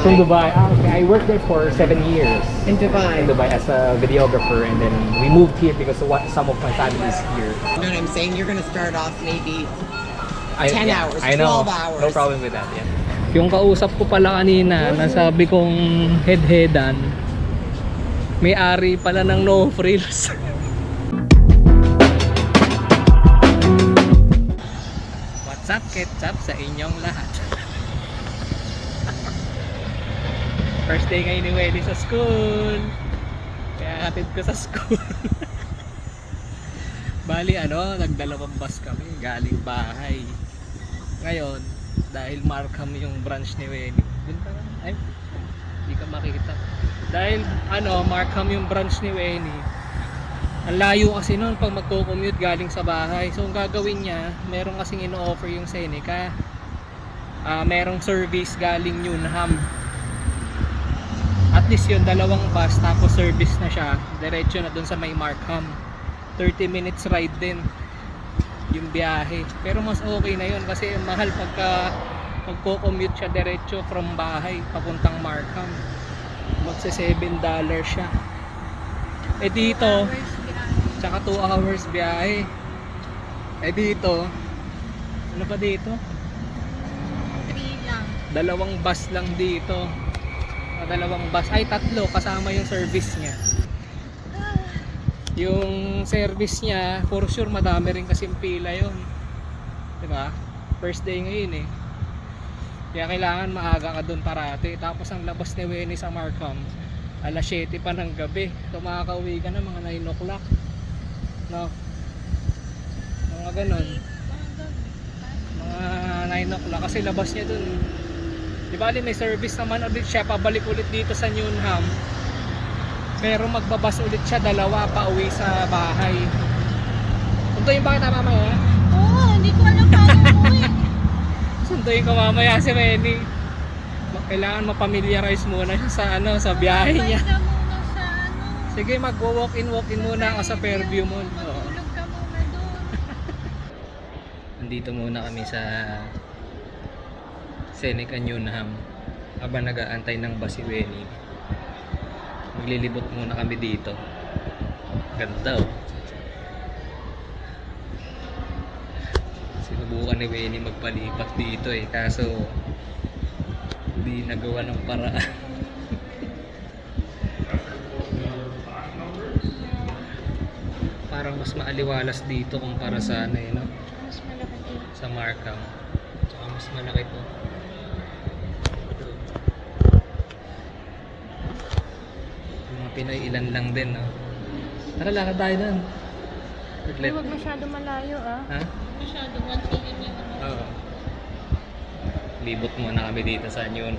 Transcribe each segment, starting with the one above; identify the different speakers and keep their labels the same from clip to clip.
Speaker 1: From Dubai. Ah, okay. I worked there for seven years
Speaker 2: In Dubai.
Speaker 1: in Dubai as a videographer, and then we moved here because what some of my family is here.
Speaker 2: You know what I'm saying? You're gonna start off maybe
Speaker 1: I,
Speaker 2: 10
Speaker 1: yeah,
Speaker 2: hours,
Speaker 1: I know.
Speaker 2: 12 hours.
Speaker 1: No problem with that. Yeah.
Speaker 3: Yung kausap ko pala kanina, nasabi kong head-headan, may-ari pala ng no frills. What's up, ketchup sa inyong lahat? First day ngayon ni Welly sa school. Kaya hatid ko sa school. Bali ano, nagdalawang bus kami galing bahay. Ngayon, dahil Markham yung branch ni Welly. Dun ka na? Ay, hindi ka makita. Dahil ano, Markham yung branch ni Welly. Ang layo kasi noon pag magko-commute galing sa bahay. So ang gagawin niya, meron kasing ino-offer yung Seneca. Ah, merong service galing Newnham. Least yun, dalawang bus tapos service na siya. Diretso na dun sa may Markham. 30 minutes ride din yung biyahe. Pero mas okay na yun kasi mahal pagka magko-commute siya diretso from bahay papuntang Markham. Magsa 7 dollars siya. Eh dito, tsaka 2 hours biyahe. Eh dito, ano pa dito?
Speaker 4: 3 lang.
Speaker 3: Dalawang bus lang dito. Dalawang bus. Ay, tatlo kasama yung service niya. Yung service niya, for sure madami rin kasi pila yun. ba? First day ngayon eh. Kaya kailangan maaga ka doon parati. Tapos ang labas ni Winnie sa Markham, alas 7 pa ng gabi. So makakauwi ka na mga 9 o'clock. No? Mga ganon. Mga 9 o'clock. Kasi labas niya doon. Di ba may service naman ulit siya. Pabalik ulit dito sa Newnham. Pero magbabas ulit siya dalawa pa uwi sa bahay. Sunduin ba kita mamaya?
Speaker 4: Oo, hindi ko alam paano umuwi.
Speaker 3: Sunduin ko mamaya si Renny. Ma- Kailangan mapamiliarize muna siya sa ano sa biyahe niya.
Speaker 4: Ano.
Speaker 3: Sige, mag-walk in walk in muna ako sa Fairview Mall. Oo. Nandito muna kami sa Seneca Newnham habang nag-aantay ng bus si Winnie. Maglilibot muna kami dito. Ganda oh. Sinubukan ni Winnie magpalipat dito eh kaso hindi nagawa ng paraan. Parang mas maaliwalas dito kumpara sa ano eh, no?
Speaker 4: Mas malaki
Speaker 3: sa Markham. Tsaka mas malaki to. Yung mga Pinoy ilan lang din, no? Tara, lakad tayo doon. Saglit.
Speaker 4: Huwag masyado malayo ah.
Speaker 3: Ha?
Speaker 4: Masyado 1 million yung ano.
Speaker 3: Oo. Libot muna kami dito sa Nyon.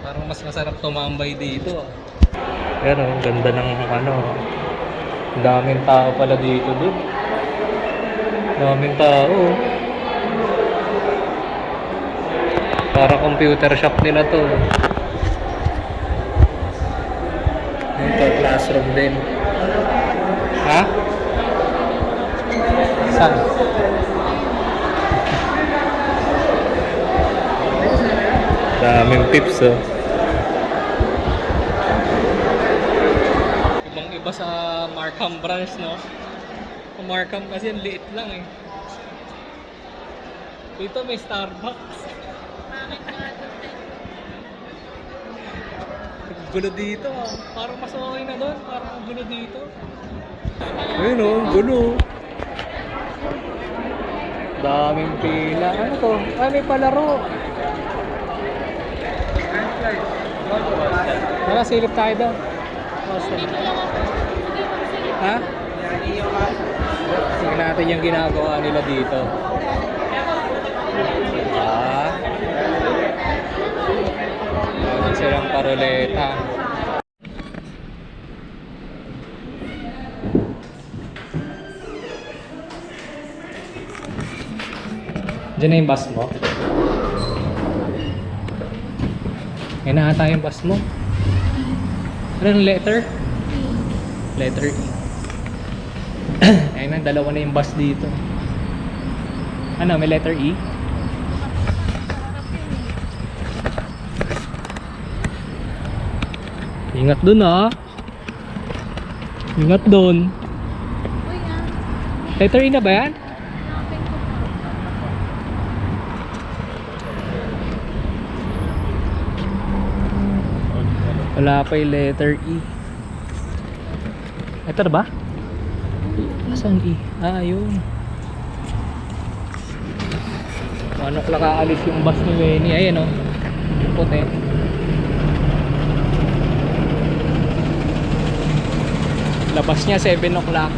Speaker 3: Parang mas masarap tumambay dito. ah. Pero ang ganda ng ano. Ang daming tao pala dito, dude. Daming tao. oh. Para computer shop nila to. Ito, classroom din. Ha? Saan? Daming tips oh. Ibang iba sa Markham branch no. Markham kasi ang liit lang eh. Dito may Starbucks.
Speaker 4: Bakit nga doon eh?
Speaker 3: Gulo dito ah. Parang mas okay na doon. Parang ang gulo dito. Ayun oh, gulo. Daming pila. Ano to? Ah, may palaro. Tara, silip tayo daw. Ha? Tingnan natin yung ginagawa nila dito. Ah. Meron silang paroleta. Diyan na yung bus mo? Yan na ata yung bus mo. Anong letter? Letter E. Ayun na, dalawa na yung bus dito. Ano, may letter E? Ingat dun ah. Ingat dun. Letter E na ba yan? Wala pa yung letter E. Na ba? Asan E? Ah, yun. Ano lang aalis yung bus ni Wenny? Ayan o. Yung puti. Labas niya 7 o'clock.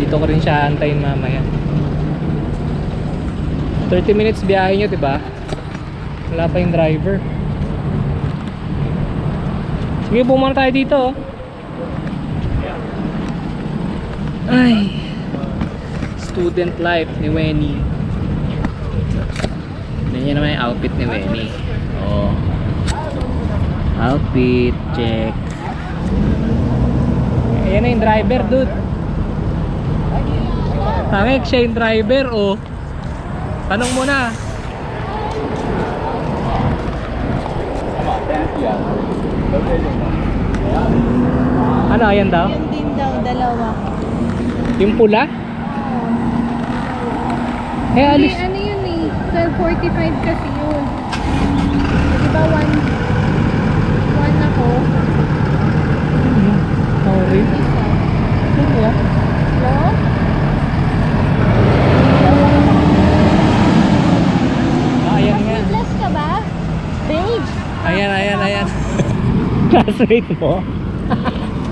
Speaker 3: Dito ko rin siya antayin mamaya. 30 minutes biyahe nyo, diba? Wala pa yung driver. Sige, bumana tayo dito. oh. Ay. Student life ni Wenny. Ganyan naman yung outfit ni Wenny. Oh. Outfit, check. Ayan na yung driver, dude. Tangik siya yung driver, oh. Tanong mo na. Ano, ayan daw?
Speaker 4: Yan din daw, dalawa.
Speaker 3: Yung pula? Eh, alis.
Speaker 4: Hindi, ano yun eh. 12.45 kasi yun. Di ba one, one ako?
Speaker 3: Sorry.
Speaker 4: Isa.
Speaker 3: Ano
Speaker 4: Hello?
Speaker 3: Ah, ayan nga.
Speaker 4: Plus ka ba? Babe!
Speaker 3: Ayan, ayan, ayan. Classmate mo?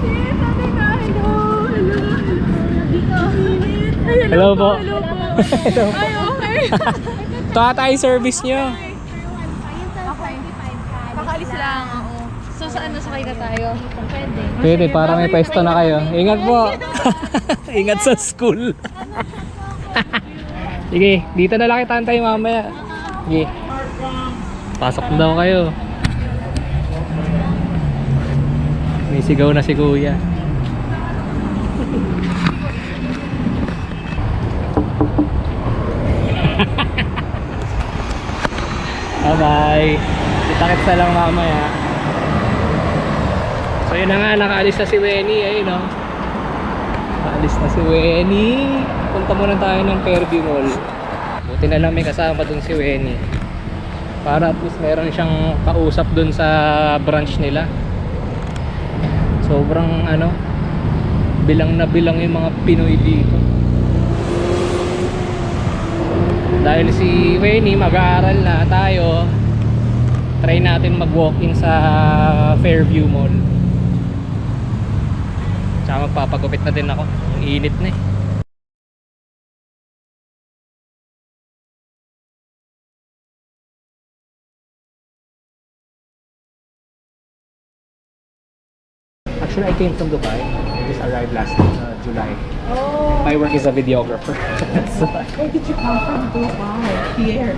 Speaker 4: Yes, sabi nga, hello, hello, hello.
Speaker 3: Hello po.
Speaker 4: Hello po.
Speaker 3: Hello po.
Speaker 4: Ay, okay.
Speaker 3: Ito ata yung service nyo.
Speaker 4: Okay. Kakalis lang, oo. So, sa ano, sakay ka tayo? Pwede.
Speaker 3: Pwede, para may pwesto na kayo. Ingat po. Ingat sa school. Sige, dito na lang kita antay mamaya. Sige. Pasok na daw kayo. May sigaw na si kuya. bye bye. Kita-kits na lang mamaya. So yun na nga, nakaalis na si Wenny, ayun no. Nakaalis na si Wenny. Punta muna tayo ng Fairview Mall. Buti na lang may kasama dun si Wenny. Para at least meron siyang kausap dun sa branch nila. Sobrang ano, bilang na bilang yung mga Pinoy dito. Dahil si Wenny mag-aaral na tayo, try natin mag-walk-in sa Fairview Mall. Tsaka magpapagupit na din ako. Ang init na eh. Actually, I came from Dubai. I just arrived last uh, July.
Speaker 2: Oh,
Speaker 3: My work is a videographer. so,
Speaker 2: where did you come from? Dubai. Pierre.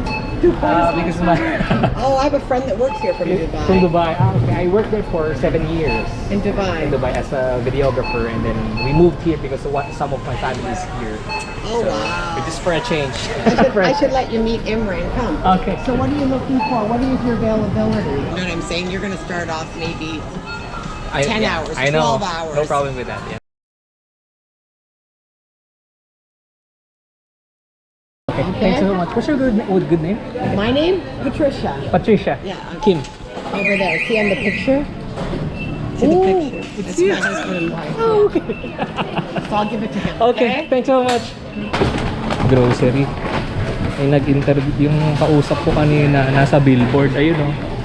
Speaker 3: uh, because my
Speaker 2: Oh, I have a friend that works here from Dubai.
Speaker 3: from Dubai. Ah, okay. I worked there for seven years.
Speaker 2: In Dubai.
Speaker 3: in Dubai as a videographer and then we moved here because of what some of my family is here.
Speaker 2: Oh,
Speaker 3: so,
Speaker 2: wow.
Speaker 3: Just for a change.
Speaker 2: I should, I should let you meet Imran. Come.
Speaker 3: Okay.
Speaker 2: So what are you looking for? What is your availability? You know what I'm saying? You're going to start off maybe
Speaker 3: I,
Speaker 2: 10
Speaker 3: yeah,
Speaker 2: hours,
Speaker 3: I know.
Speaker 2: 12 hours.
Speaker 3: No problem with that. Yeah. Okay. Thanks so much. What's your good, good, good name?
Speaker 2: My name? Patricia.
Speaker 3: Patricia.
Speaker 2: Yeah.
Speaker 3: Kim.
Speaker 2: Over there. See on the picture? See the picture? It's my husband and wife.
Speaker 3: Oh, okay.
Speaker 2: So I'll give it to him.
Speaker 3: Okay, thanks so much. Grocery. Ay nag-interview yung kausap ko kanina nasa billboard. Ayun oh.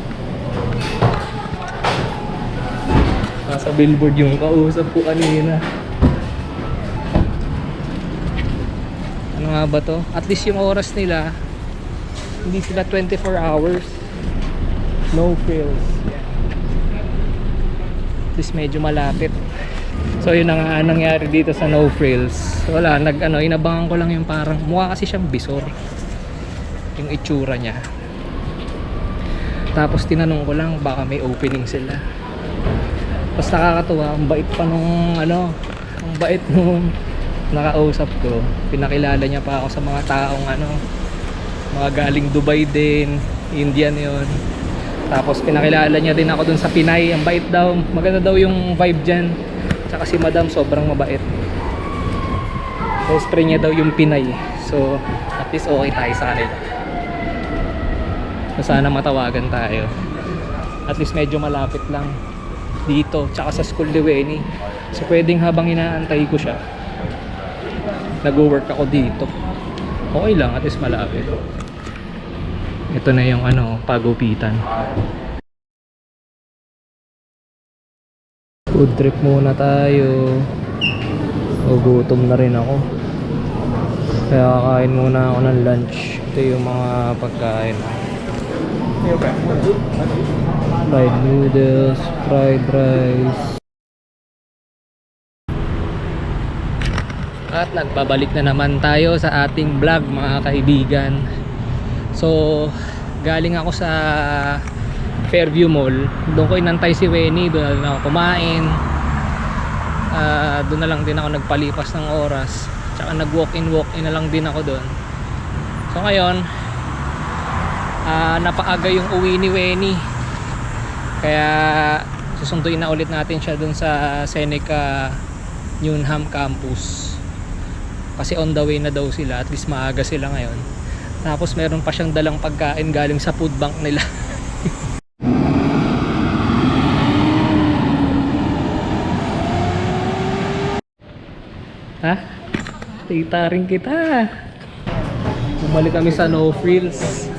Speaker 3: Nasa billboard yung kausap ko kanina. Ano nga ba to? At least yung oras nila hindi sila 24 hours. No frills. At least medyo malapit. So yun na ang nangyari dito sa No Frills. Wala, nag ano, inabangan ko lang yung parang mukha kasi siyang bisor. Yung itsura niya. Tapos tinanong ko lang baka may opening sila. Tapos nakakatuwa, ang bait pa nung ano, ang bait nung nakausap ko. Pinakilala niya pa ako sa mga taong ano, mga galing Dubai din, Indian yon. Tapos pinakilala niya din ako dun sa Pinay. Ang bait daw. Maganda daw yung vibe dyan. Tsaka si Madam sobrang mabait. Friend niya daw yung Pinay. So, at least okay tayo sa kanila. So, sana matawagan tayo. At least medyo malapit lang dito. Tsaka sa school ni Weni. So, pwedeng habang inaantay ko siya, nag-work ako dito. Okay lang, at least malapit. Ito na yung ano, pagupitan. Food trip muna tayo. O gutom na rin ako. Kaya kakain muna ako ng lunch. Ito yung mga pagkain. Fried noodles, fried rice. At nagbabalik na naman tayo sa ating vlog mga kaibigan. So, galing ako sa Fairview Mall. Doon ko inantay si Wenny, doon na ako kumain. Ah, doon na lang din ako nagpalipas ng oras. Tsaka nag-walk-in, walk-in na lang din ako doon. So ngayon, ah, napaaga yung uwi ni Wenny. Kaya susunduin na ulit natin siya doon sa Seneca Newnham campus. Kasi on the way na daw sila at least maaga sila ngayon. Tapos meron pa siyang dalang pagkain galing sa food bank nila. Ha? tita rin kita. Bumalik kami sa no frills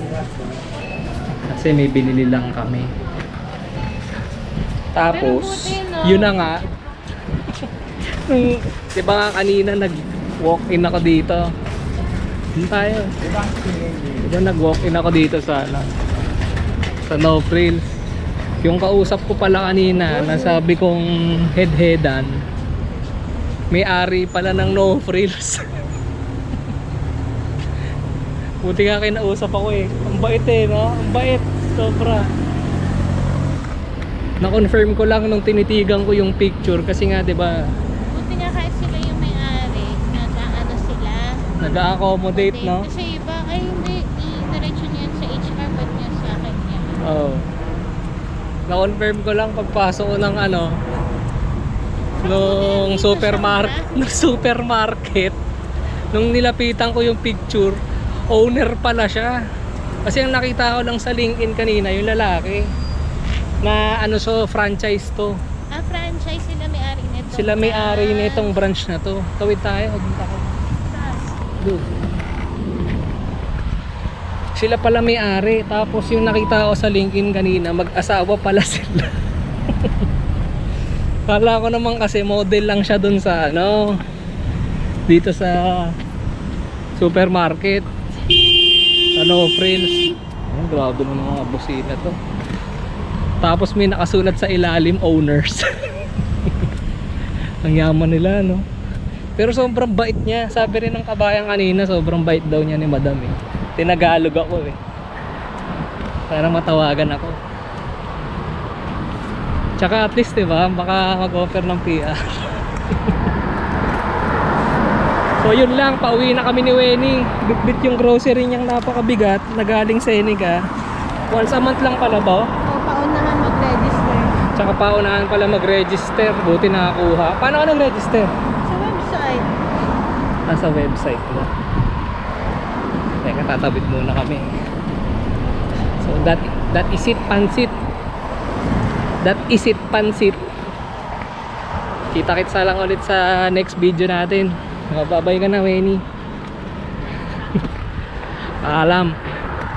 Speaker 3: kasi may binili lang kami. Tapos
Speaker 4: buti, no?
Speaker 3: yun na nga. Di ba nga kanina nag walk in ako dito? Doon tayo. Di ba nag walk in ako dito sa ano, sa no frills? Yung kausap ko pala kanina nasabi kong head headan may ari pala ng no frills. Buti nga kinausap ako eh bait eh no ang bait sobra na-confirm ko lang nung tinitigan ko yung picture kasi nga 'di ba
Speaker 4: Buti nga kahit sila yung may-ari, nag-ano sila.
Speaker 3: nag-accommodate no
Speaker 4: Kasi iba, ay hindi, i-diretso niya yan sa HR, ba't niya sa akin niya?
Speaker 3: Oo. Na-confirm ko lang pagpasok ko ng ano nung supermarket, nung supermarket nung nilapitan ko yung picture, owner pala siya. Kasi ang nakita ko lang sa LinkedIn kanina, yung lalaki na ano so franchise to.
Speaker 4: Ah, franchise sila may-ari nito.
Speaker 3: Sila may-ari nitong branch na to. Tawid tayo, huwag ako. Doon. Sila pala may-ari. Tapos yung nakita ko sa LinkedIn kanina, mag-asawa pala sila. Kala ko naman kasi model lang siya dun sa ano, dito sa supermarket. Ano, frills. Ayun, grabe naman mga busina to. Tapos may nakasulat sa ilalim, owners. Ang yaman nila, no? Pero sobrang bait niya. Sabi rin ng kabayan kanina, sobrang bait daw niya ni madam eh. Tinagalog ako eh. Para matawagan ako. Tsaka at least, di ba? Baka mag-offer ng PR. so yun lang, pauwi na kami ni Weni. Bitbit yung grocery niyang napakabigat na galing Seneca. Once a month lang pala ba?
Speaker 4: O, paunahan mag-register.
Speaker 3: Tsaka paunahan pala mag-register. Buti nakakuha. Paano ka nag-register?
Speaker 4: Sa website.
Speaker 3: Nasa website ko. Teka, tatabit muna kami. So that that is it pansit. That is it pansit. Kita-kitsa lang ulit sa next video natin. Mababay ka na, Weni. Paalam.